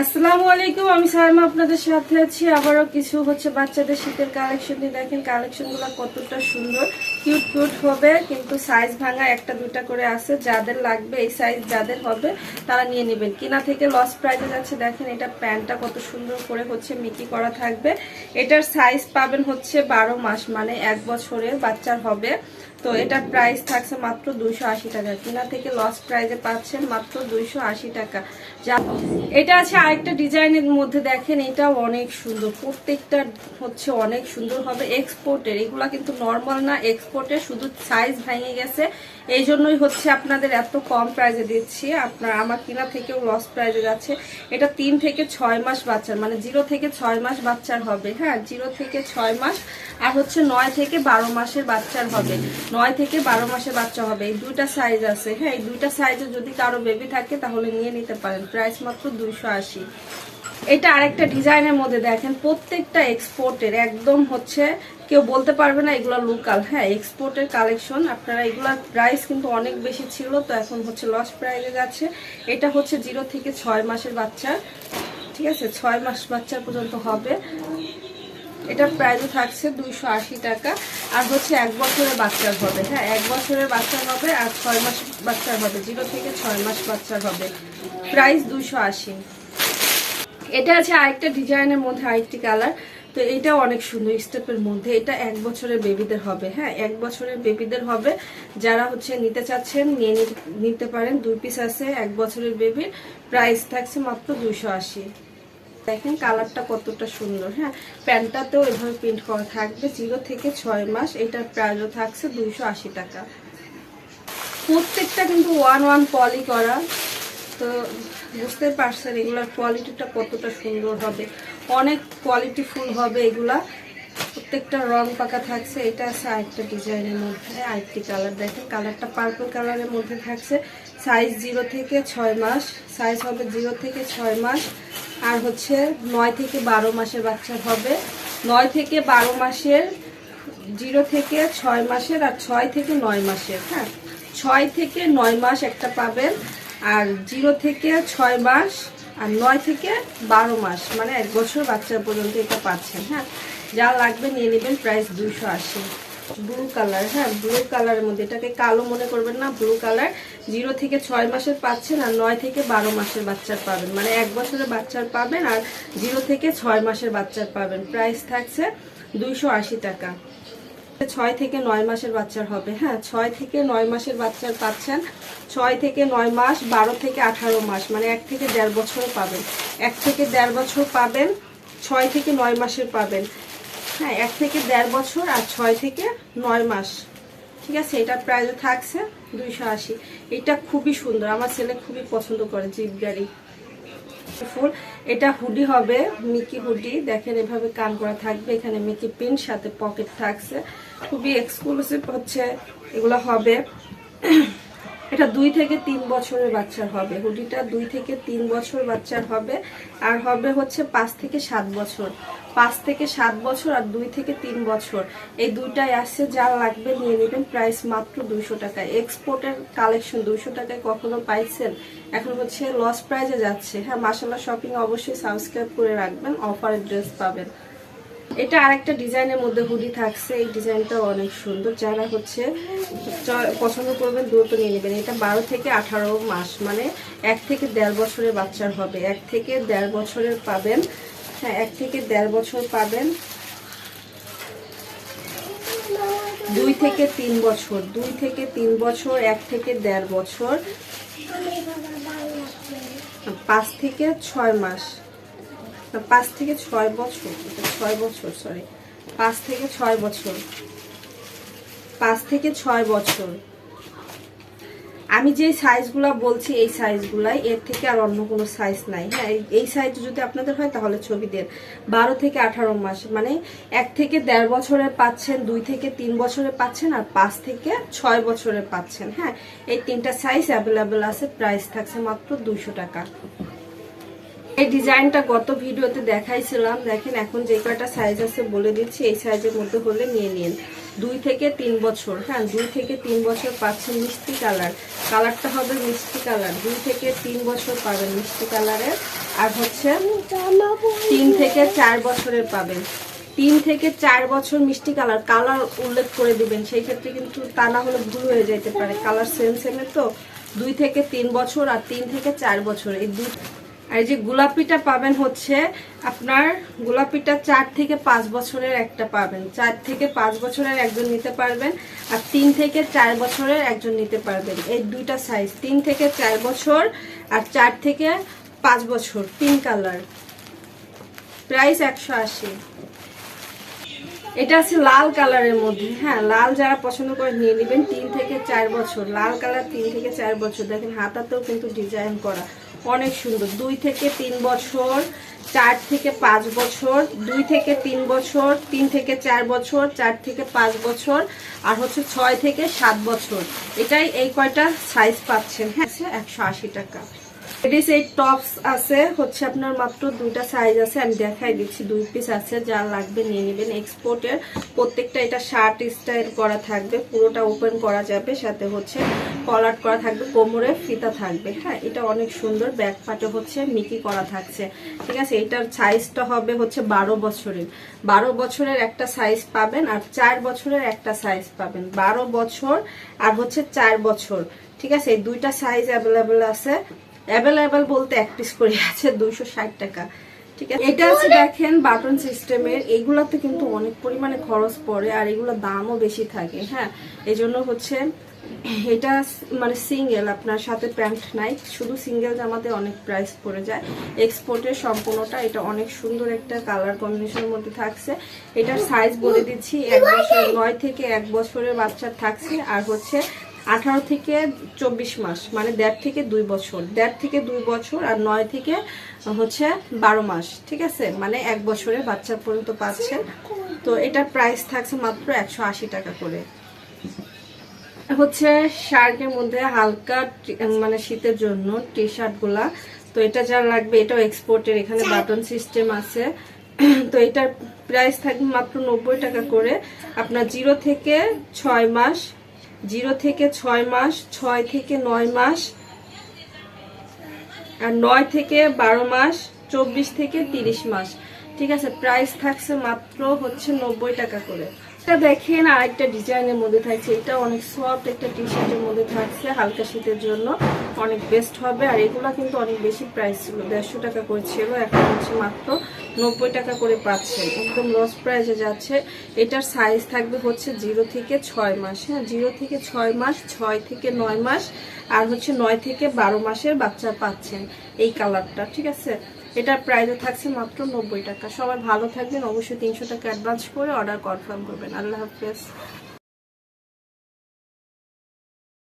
আসসালামু আলাইকুম, আমি সারমা আপনাদের সাথে আছি। আবারও কিছু হচ্ছে বাচ্চাদের শীতের কালেকশন দেখেন কালেকশনগুলো কতটা সুন্দর। কিউট কিউট হবে, কিন্তু সাইজ ভাঙা একটা দুটা করে আছে। যাদের লাগবে এই সাইজ যাদের হবে, তারা নিয়ে নেবেন। কিনা থেকে লস প্রাইজে যাচ্ছে, দেখেন এটা প্যান্টটা কত সুন্দর করে হচ্ছে মিকি করা থাকবে। এটার সাইজ পাবেন হচ্ছে বারো মাস মানে এক বছরের বাচ্চার হবে। তো এটার প্রাইস থাকছে মাত্র দুইশো আশি টাকা। কিনা থেকে লস প্রাইজে পাচ্ছেন মাত্র দুইশো আশি টাকা। যা এটা আছে আরেকটা ডিজাইনের মধ্যে, দেখেন এটা অনেক সুন্দর। প্রত্যেকটা হচ্ছে অনেক সুন্দর হবে। এক্সপোর্টের এগুলা কিন্তু নর্মাল না এক্সপোর্টের শুধু সাইজ ভেঙে গেছে। এই জন্যই হচ্ছে আপনাদের এত কম প্রাইজে দিচ্ছি। আপনার আমার কিনা থেকেও লস প্রাইজে যাচ্ছে। এটা তিন থেকে ছয় মাস বাচ্চার মানে জিরো থেকে ছয় মাস বাচ্চার হবে হ্যাঁ? জিরো থেকে ছয় মাস আর হচ্ছে নয় থেকে বারো মাসের বাচ্চার হবে। নয় থেকে বারো মাসের বাচ্চা হবে। এই দুইটা সাইজ আছে হ্যাঁ? এই দুইটা সাইজে যদি কারও বেবি থাকে তাহলে নিয়ে নিতে পারেন। প্রাইস মাত্র দুইশো আশি। এটা আরেকটা ডিজাইনের মধ্যে দেখেন, প্রত্যেকটা এক্সপোর্টের একদম হচ্ছে কেউ বলতে পারবে না, এগুলো লোকাল হ্যাঁ এক্সপোর্টের কালেকশন আপনারা এগুলার প্রাইস কিন্তু অনেক বেশি ছিল, তো এখন হচ্ছে লস প্রাইসে যাচ্ছে। এটা হচ্ছে জিরো থেকে ছয় মাসের বাচ্চা, ঠিক আছে? ছয় মাস বাচ্চা পর্যন্ত হবে। এটার প্রাইসও থাকছে দুইশো আশি টাকা, আর হচ্ছে এক বছরের বাচ্চার হবে। হ্যাঁ এক বছরের বাচ্চার হবে আর ছয় মাস বাচ্চার হবে জিরো থেকে ছয় মাস বাচ্চার হবে। প্রাইস দুইশো আশি। এটা আছে আরেকটা ডিজাইনের মধ্যে আরেকটি কালার তো এটা অনেক সুন্দর স্টেপের মধ্যে। এটা এক বছরের বেবিদের হবে হ্যাঁ? এক বছরের বেবিদের হবে। যারা হচ্ছে নিতে চাচ্ছেন, নিয়ে নিতে পারেন। দুই পিস আছে, এক বছরের বেবির প্রাইস থাকছে মাত্র দুইশো আশি। দেখেন কালারটা কতটা সুন্দর হ্যাঁ? প্যান্টটাতেও এভাবে প্রিন্ট করা থাকবে। জিরো থেকে ছয় মাস, এটার প্রাইসও থাকছে দুইশো আশি টাকা। প্রত্যেকটা কিন্তু ওয়ান ওয়ান পলি করা। তো বুঝতে পারছেন এগুলোর কোয়ালিটিটা কতটা সুন্দর হবে। অনেক কোয়ালিটি ফুল হবে এগুলা। প্রত্যেকটা রং পাকা থাকছে, এটা আছে আরেকটা ডিজাইনের মধ্যে, আরেকটি কালার দেখেন কালারটা পার্পল কালারের মধ্যে থাকছে। সাইজ জিরো থেকে ছয় মাস সাইজ হবে জিরো থেকে ছয় মাস, আর হচ্ছে নয় থেকে বারো মাসের বাচ্চা হবে। নয় থেকে বারো মাসের জিরো থেকে ছয় মাসের, আর ছয় থেকে নয় মাসের হ্যাঁ? ছয় থেকে নয় মাস একটা পাবেন, আর জিরো থেকে ছয় মাস আর নয় থেকে বারো মাস মানে এক বছর বাচ্চা পর্যন্ত এটা পাচ্ছেন হ্যাঁ? যা লাগবে নিয়ে নেবেন প্রাইস দুশো আশি। ব্লু কালার হ্যাঁ? ব্লু কালারের মধ্যে, এটাকে কালো মনে করবেন না ব্লু কালার জিরো থেকে ছয় মাসের পাচ্ছেন আর নয় থেকে বারো মাসের বাচ্চার পাবেন। মানে এক বছরের বাচ্চার পাবেন আর জিরো থেকে ছয় মাসের বাচ্চার পাবেন। প্রাইস থাকছে দুইশো আশি টাকা। ছয় থেকে নয় মাসের বাচ্চার হবে। হ্যাঁ ছয় থেকে নয় মাসের বাচ্চার পাচ্ছেন। ছয় থেকে নয় মাস, বারো থেকে আঠারো মাস মানে এক থেকে দেড় বছর পাবেন। এক থেকে দেড় বছর পাবেন, ছয় থেকে নয় মাসের পাবেন। হ্যাঁ এক থেকে দেড় বছর আর ছয় থেকে নয় মাস। ঠিক আছে, এটার প্রাইস থাকছে দুইশো আশি। এটা খুবই সুন্দর, আমার ছেলে খুবই পছন্দ করে জিপ গাড়ি। ফুল এটা হুডি হবে মিকি হুডি দেখেন এভাবে কান করা থাকবে, এখানে মিকি পিন সাথে পকেট থাকছে। খুবই এক্সক্লুসিভ হচ্ছে, এগুলো হবে। এটা দুই থেকে তিন বছরের বাচ্চার হবে। হুডিটা দুই থেকে তিন বছর বাচ্চার হবে, আর হবে হচ্ছে পাঁচ থেকে সাত বছর। পাঁচ থেকে সাত বছর আর দুই থেকে তিন বছর। এই দুইটাই আসছে, যা লাগবে নিয়ে নেবেন। প্রাইস মাত্র দুইশো টাকা এক্সপোর্টের কালেকশন দুইশো টাকায় কখনো পাইছেন? এখন হচ্ছে লস প্রাইজে যাচ্ছে। হ্যাঁ মাসাল্লাহ শপিং অবশ্যই সাবস্ক্রাইব করে রাখবেন অফারের ড্রেস পাবেন। এটা আরেকটা ডিজাইনের মধ্যে হুডি থাকছে। এই ডিজাইনটা অনেক সুন্দর। যারা হচ্ছে পছন্দ করবেন, দ্রুত নিয়ে নেবেন। এটা বারো থেকে আঠারো মাস মানে এক থেকে দেড় বছরের বাচ্চার হবে। এক থেকে দেড় বছরের পাবেন এক থেকে দেড় বছর পাবেন। দুই থেকে তিন বছর, দুই থেকে তিন বছর, এক থেকে দেড় বছর। পাঁচ থেকে ছয় মাস। পাঁচ থেকে ছয় বছর ছয় বছর সরি পাঁচ থেকে ছয় বছর। পাঁচ থেকে ছয় বছর। আমি যে সাইজগুলো বলছি, এই সাইজগুলাই এর থেকে আর অন্য কোনো সাইজ নাই। হ্যাঁ এই- সাইজ যদি আপনাদের হয়, তাহলে ছবি দেন। বারো থেকে আঠারো মাস মানে এক থেকে দেড় বছরে পাচ্ছেন, দুই থেকে তিন বছরে পাচ্ছেন, আর পাঁচ থেকে ছয় বছরে পাচ্ছেন। হ্যাঁ এই তিনটা সাইজ অ্যাভেলেবেল আছে প্রাইস থাকছে মাত্র দুশো টাকা। এই ডিজাইনটা গত ভিডিওতে দেখাইছিলাম। দেখেন, এখন যে কয়টা সাইজ আছে বলে দিচ্ছি। এই সাইজের মধ্যে হলে নিয়ে নিন। দুই থেকে তিন বছর হ্যাঁ দুই থেকে তিন বছর পাচ্ছেন মিষ্টি কালার। কালারটা হবে মিষ্টি কালার। দুই থেকে তিন বছর পাবেন মিষ্টি কালারের। আর হচ্ছে তিন থেকে চার বছরের পাবেন। তিন থেকে চার বছর মিষ্টি কালার কালার উল্লেখ করে দিবেন। সেই ক্ষেত্রে কিন্তু তা না হলে ভুল হয়ে যেতে পারে। কালার সেম সেমে তো দুই থেকে তিন বছর আর তিন থেকে চার বছর। এই দুই আর এই যে গোলাপিটা পাবেন হচ্ছে আপনার গোলাপিটা চার থেকে পাঁচ বছরের একটা পাবেন। চার থেকে পাঁচ বছরের একজন নিতে পারবেন আর তিন থেকে চার বছরের একজন নিতে পারবেন। এই দুইটা সাইজ তিন থেকে চার বছর আর চার থেকে পাঁচ বছর পিঙ্ক কালার প্রাইস একশো আশি। এটা আছে লাল কালারের মধ্যে। হ্যাঁ লাল যারা পছন্দ করে নিয়ে নেবেন, তিন থেকে চার বছর। লাল কালার তিন থেকে চার বছর। দেখেন, হাতাতেও কিন্তু ডিজাইন করা। অনেক সুন্দর। দুই থেকে তিন বছর, চার থেকে পাঁচ বছর, দুই থেকে তিন বছর, তিন থেকে চার বছর, চার থেকে পাঁচ বছর, আর হচ্ছে ছয় থেকে সাত বছর। এটাই এই কয়টা সাইজ পাচ্ছেন। হ্যাঁ একশো আশি টাকা। লেডিস এই টপস আছে, হচ্ছে আপনার মাত্র দুইটা সাইজ আছে, আমি দেখাই দিচ্ছি, দুই পিস আছে, যা লাগবে নিয়ে নেবেন। এক্সপোর্টের প্রত্যেকটা এটা শার্ট স্টাইল করা থাকবে, পুরোটা ওপেন করা যাবে, সাথে হচ্ছে কলার করা থাকবে, কোমরে ফিতা থাকবে হ্যাঁ? এটা অনেক সুন্দর ব্যাক পাটে হচ্ছে মিকি করা থাকছে, ঠিক আছে? এটার সাইজটা হবে হচ্ছে বারো বছরের। বারো বছরের একটা সাইজ পাবেন আর চার বছরের একটা সাইজ পাবেন। বারো বছর আর হচ্ছে চার বছর, ঠিক আছে? এই দুইটা সাইজ অ্যাভেলেবেল আছে। অ্যাভেলেবেল বলতে এক পিস করে আছে, দুইশো ষাট টাকা। ঠিক আছে? এটা আছে দেখেন বাটন সিস্টেমের এগুলাতে কিন্তু অনেক পরিমাণে খরচ পড়ে আর এগুলোর দামও বেশি থাকে হ্যাঁ? এই জন্য হচ্ছে এটা মানে সিঙ্গেল আপনার সাথে প্যান্ট নাই, শুধু সিঙ্গেল জামাতে অনেক প্রাইস পড়ে যায়। এক্সপোর্টের সম্পূর্ণটা এটা অনেক সুন্দর একটা কালার কম্বিনেশনের মধ্যে থাকছে। এটার সাইজ বলে দিচ্ছি, এক বছর নয় থেকে এক বছরের বাচ্চার থাকছে। আর হচ্ছে আঠারো থেকে চব্বিশ মাস মানে দেড় থেকে দুই বছর। দেড় থেকে দুই বছর আর নয় থেকে হচ্ছে বারো মাস, ঠিক আছে? মানে এক বছরের বাচ্চা পর্যন্ত পাচ্ছেন তো এটার প্রাইস থাকছে মাত্র একশো আশি টাকা করে। হচ্ছে শার্টের মধ্যে হালকা মানে শীতের জন্য টি শার্টগুলা। তো এটা যা লাগবে, এটাও এক্সপোর্টের এখানে বাটন সিস্টেম আছে। তো এটার প্রাইস থাকবে মাত্র নব্বই টাকা করে। আপনার জিরো থেকে ছয় মাস জিরো থেকে ছয় মাস, ছয় থেকে নয় মাস, আর নয় থেকে বারো মাস, চব্বিশ থেকে তিরিশ মাস। ঠিক আছে প্রাইস থাকছে মাত্র হচ্ছে নব্বই টাকা করে। এটা দেখেন, আরেকটা ডিজাইনের মধ্যে থাকছে। এটা অনেক সফট একটা টি শার্টের মধ্যে থাকছে, হালকা শীতের জন্য। অনেক বেস্ট হবে, আর এগুলো কিন্তু অনেক বেশি প্রাইস ছিল। দেড়শো টাকা করে ছিল, এখন হচ্ছে মাত্র নব্বই টাকা করে পাচ্ছেন। একদম লস প্রাইসে যাচ্ছে। এটার সাইজ থাকবে হচ্ছে জিরো থেকে ছয় মাস। হ্যাঁ জিরো থেকে ছয় মাস, ছয় থেকে নয় মাস, আর হচ্ছে নয় থেকে বারো মাসের বাচ্চা পাচ্ছেন এই কালারটা ঠিক আছে? এটার প্রাইজও থাকছে মাত্র নব্বই টাকা। সবাই ভালো থাকবেন, অবশ্যই তিনশো টাকা অ্যাডভান্স করে অর্ডার কনফার্ম করবেন। আল্লাহ হাফেজ।